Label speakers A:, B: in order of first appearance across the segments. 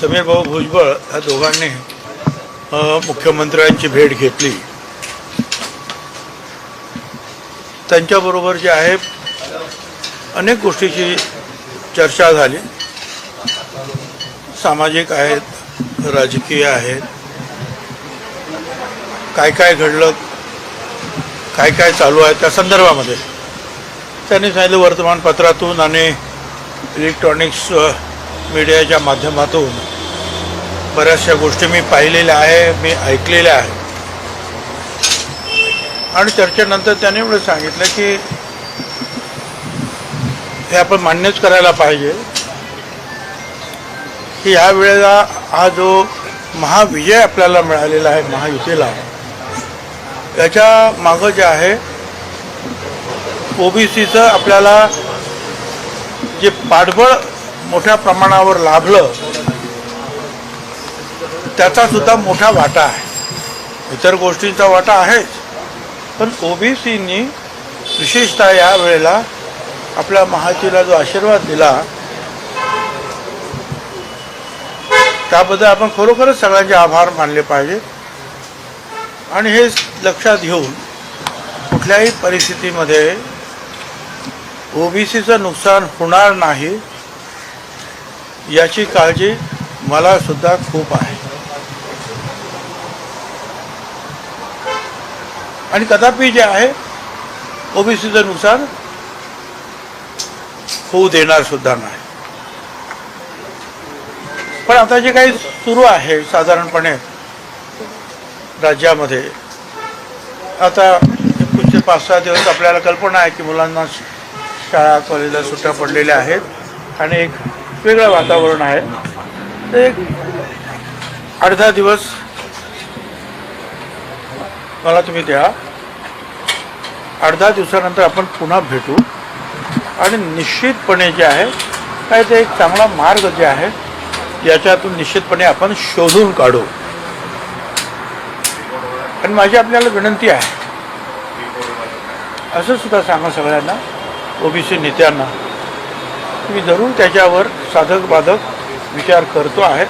A: समीर भाऊ भुजबळ या दोघांनी मुख्यमंत्र्यांची भेट घेतली. त्यांच्याबरोबर जे आहे अनेक गोष्टीची चर्चा झाली. सामाजिक आहेत राजकीय आहेत. काय काय घडलं काय काय चालू आहे त्या संदर्भामध्ये. त्यांनी सांगितलं वर्तमानपत्रातून आणि इलेक्ट्रॉनिक्स मीडियाच्या माध्यमातून बऱ्याचशा गोष्टी मी पाहिलेल्या आहे मी ऐकलेल्या आहे आणि चर्चेनंतर त्याने एवढं सांगितलं की हे आपण मान्यच करायला पाहिजे की ह्या वेळेला हा जो महाविजय आपल्याला मिळालेला आहे महायुतीला याच्या मागं जे आहे ओबीसीचं आपल्याला जे पाठबळ मोठ्या प्रमाणावर लाभलं त्याचा सुद्धा मोठा वाटा आहे. इतर गोष्टींचा वाटा आहेच. पण ओबीसीनी विशेषतः या वेळेला आपल्या महाजीला जो आशीर्वाद दिला त्याबद्दल आपण खरोखरच सगळ्यांचे आभार मानले पाहिजे आणि हे लक्षात घेऊन कुठल्याही परिस्थितीमध्ये ओबीसीचं नुकसान होणार नाही याची काळजी मला सुद्धा खूप आहे. आणि कदापि जे आहे ओबीसीचं नुकसान होऊ देणार सुद्धा नाही. पण आता जे काही सुरू आहे साधारणपणे राज्यामध्ये आता पुढचे पाच सहा दिवस आपल्याला कल्पना आहे की मुलांना शाळा कॉलेजला सुट्ट्या पडलेल्या आहेत. आणि एक वेगळं वातावरण आहे. एक अर्धा दिवस मला तुम्ही द्या. अर्धा दिवसानंतर आपण पुन्हा भेटू. आणि निश्चितपणे जे आहे काय ते एक चांगला मार्ग जे आहे याच्यातून निश्चितपणे आपण शोधून काढू. आणि माझी आपल्याला विनंती आहे असं सुद्धा सांगा सगळ्यांना ओबीसी नेत्यांना. तुम्ही जरूर त्याच्यावर साधक बाधक विचार करतो आहे.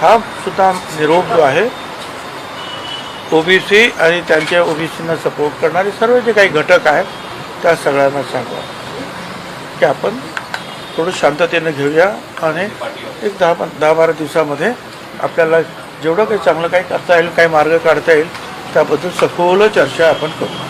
A: हा सुद्धा निरोप जो आहे ओबीसी आणि त्यांच्या ओबीसींना सपोर्ट करणारे सर्व जे काही घटक आहेत त्या सगळ्यांना सांगा की आपण थोडं शांततेनं घेऊया आणि एक दहा पं दहा बारा दिवसामध्ये आपल्याला जेवढं काही चांगलं काही करता येईल काही मार्ग काढता येईल त्याबद्दल सखोल चर्चा आपण करू.